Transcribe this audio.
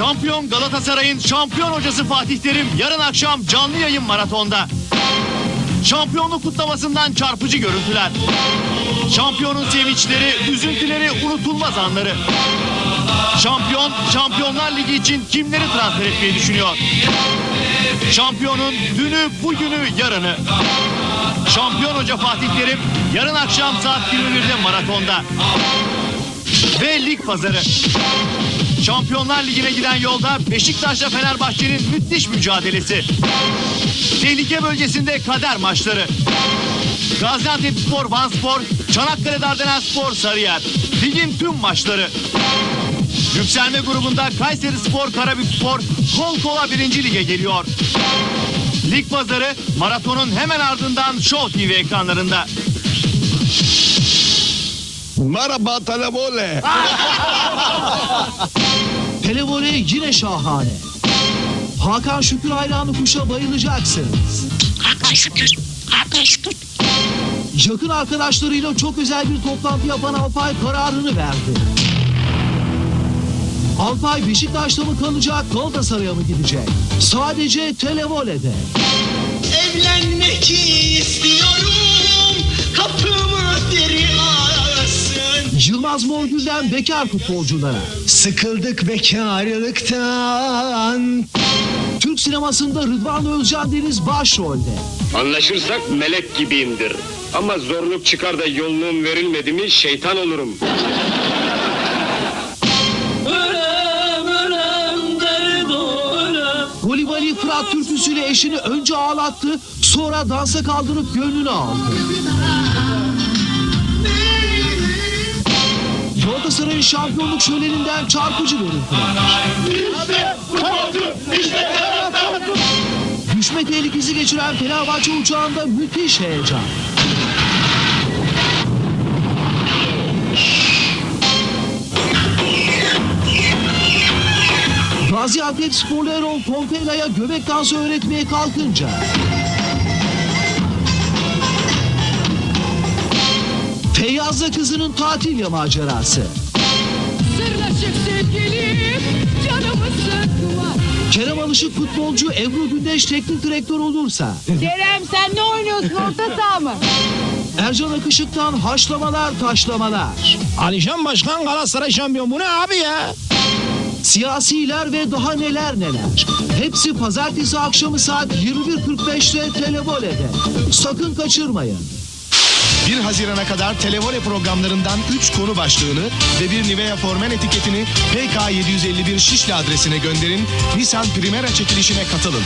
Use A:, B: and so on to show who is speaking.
A: Şampiyon Galatasaray'ın şampiyon hocası Fatih Terim yarın akşam canlı yayın maratonda. Şampiyonluk kutlamasından çarpıcı görüntüler. Şampiyonun sevinçleri, üzüntüleri, unutulmaz anları. Şampiyon, Şampiyonlar Ligi için kimleri transfer etmeyi düşünüyor? Şampiyonun dünü, bugünü, yarını. Şampiyon Hoca Fatih Terim yarın akşam saat 21'de maratonda. Ve lig pazarı. Şampiyonlar Ligi'ne giden yolda Beşiktaş'la Fenerbahçe'nin müthiş mücadelesi. Tehlike bölgesinde kader maçları. Gaziantep Spor, Van Spor, Çanakkale Dardanel Spor, Sarıyer. Ligin tüm maçları. Yükselme grubunda Kayseri Spor, Karabük Spor kol kola birinci lige geliyor. Lig pazarı maratonun hemen ardından Show TV ekranlarında.
B: Merhaba televole.
C: Televole yine şahane. Hakan Şükür hayranı kuşa bayılacaksınız.
D: Hakan şükür. Hakan şükür.
C: Yakın arkadaşlarıyla çok özel bir toplantı yapan Alpay kararını verdi. Alpay Beşiktaş'ta mı kalacak, Galatasaray'a mı gidecek? Sadece Televole'de.
E: Evlenmek istiyorum
C: Morgül'den bekar futbolculara.
E: Sıkıldık bekarlıktan
C: Türk sinemasında Rıdvan Özcan Deniz başrolde.
F: Anlaşırsak melek gibiyimdir. Ama zorluk çıkar da yolluğum verilmedi mi şeytan olurum.
C: Golibali Fırat türküsüyle eşini önce ağlattı, sonra dansa kaldırıp gönlünü aldı. Galatasaray'ın şampiyonluk şöleninden çarpıcı görüntüler. Düşme tehlikesi geçiren Fenerbahçe uçağında müthiş heyecan. Gaziantep sporlu Erol Pompeya'ya göbek dansı öğretmeye kalkınca Feyyaz'la kızının tatil macerası.
G: Sırlaşıp sevgilim canımı sıkma.
C: Kerem Alışık futbolcu Ebru Gündeş teknik direktör olursa
G: Kerem sen ne oynuyorsun orta saha mı?
C: Ercan Akışık'tan haşlamalar taşlamalar.
H: Alişan Başkan Galatasaray şampiyon. Bu ne abi ya?
C: Siyasiler ve daha neler neler. Hepsi pazartesi akşamı saat 21.45'te Televole'de. Sakın kaçırmayın.
B: 1 Haziran'a kadar televole programlarından 3 konu başlığını ve bir Nivea Formen etiketini PK751 Şişli adresine gönderin. Nissan Primera çekilişine katılın.